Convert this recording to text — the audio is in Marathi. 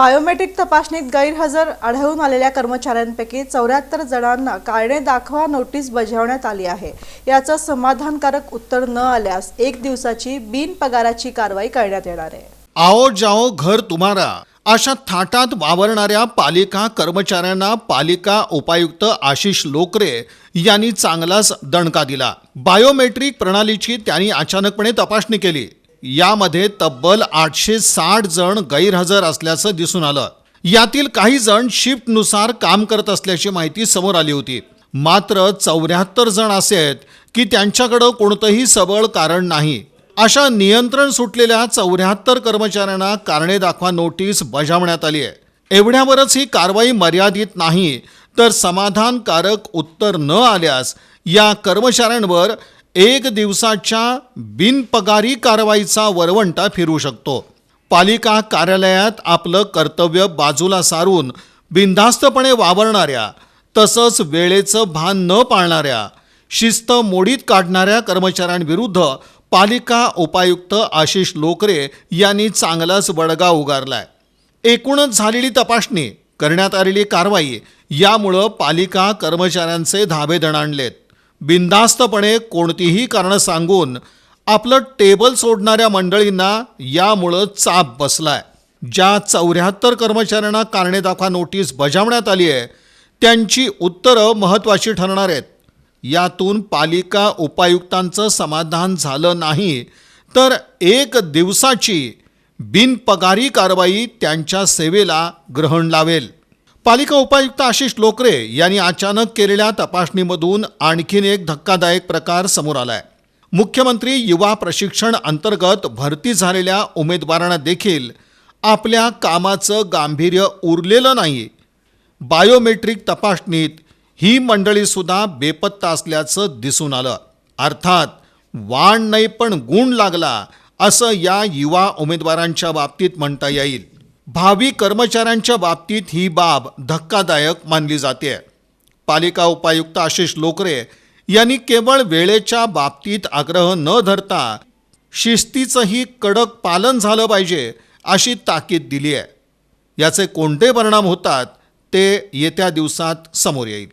बायोमेट्रिक तपासणीत गैरहजर आढळून आलेल्या कर्मचाऱ्यांपैकी चौऱ्याहत्तर जणांना कारणे दाखवा नोटीस बजावण्यात आली आहे. याचं समाधानकारक उत्तर न आल्यास एक दिवसाची बिनपगाराची कारवाई करण्यात येणार आहे. आओ जाओ घर तुम्हारा. अशा थाटात वावरणाऱ्या पालिका कर्मचाऱ्यांना पालिका उपायुक्त आशिष लोकरे यांनी चांगलाच दणका दिला. बायोमेट्रिक प्रणालीची त्यांनी अचानकपणे तपासणी केली. यामध्ये तब्बल आठशे साठ जण गैरहजर असल्याचं दिसून आलं. यातील काही जण शिफ्टनुसार काम करत असल्याची माहिती समोर आली होती. मात्र चौऱ्याहत्तर जण असे आहेत की त्यांच्याकडं कोणतंही सबळ कारण नाही. अशा नियंत्रण सुटलेल्या चौऱ्याहत्तर कर्मचाऱ्यांना कारणे दाखवा नोटीस बजावण्यात आली आहे. एवढ्यावरच ही कारवाई मर्यादित नाही तर समाधानकारक उत्तर न आल्यास या कर्मचाऱ्यांवर एक दिवसाच्या बिनपगारी कारवाईचा वरवंटा फिरू शकतो. पालिका कार्यालयात आपलं कर्तव्य बाजूला सारून बिनधास्तपणे वावरणाऱ्या तसंच वेळेचं भान न पाळणाऱ्या शिस्त मोडीत काढणाऱ्या कर्मचाऱ्यांविरुद्ध पालिका उपायुक्त आशिष लोकरे यांनी चांगलाच बडगा उगारलाय. एकूणच झालेली तपासणी करण्यात आलेली कारवाई यामुळं पालिका कर्मचाऱ्यांचे धाबे दणाणलेत बिनधास्तपणे कोणतीही कारणं सांगून आपलं टेबल सोडणाऱ्या मंडळींना यामुळं चाप बसलाय. ज्या चौऱ्याहत्तर कर्मचाऱ्यांना कारणे दाखवा नोटीस बजावण्यात आली आहे त्यांची उत्तरं महत्त्वाची ठरणार आहेत. यातून पालिका उपायुक्तांचं समाधान झालं नाही तर एक दिवसाची बिनपगारी कारवाई त्यांच्या सेवेला ग्रहण लावेल. पालिका उपायुक्त आशिष लोकरे यांनी अचानक केलेल्या तपासणीमधून आणखीन एक धक्कादायक प्रकार समोर आलाय. मुख्यमंत्री युवा प्रशिक्षण अंतर्गत भरती झालेल्या उमेदवारांना देखील आपल्या कामाचं गांभीर्य उरलेलं नाही. बायोमेट्रिक तपासणीत ही मंडळीसुद्धा बेपत्ता असल्याचं दिसून आलं. अर्थात वाण नाही पण गुण लागला असं या युवा उमेदवारांच्या बाबतीत म्हणता येईल. भावी कर्मचाऱ्यांच्या बाबतीत ही बाब धक्कादायक मानली जाते. पालिका उपायुक्त आशिष लोकरे यांनी केवळ वेळेच्या बाबतीत आग्रह न धरता शिस्तीचंही कडक पालन झालं पाहिजे अशी ताकीद दिली आहे. याचे कोणते परिणाम होतात ते येत्या दिवसात समोर येईल.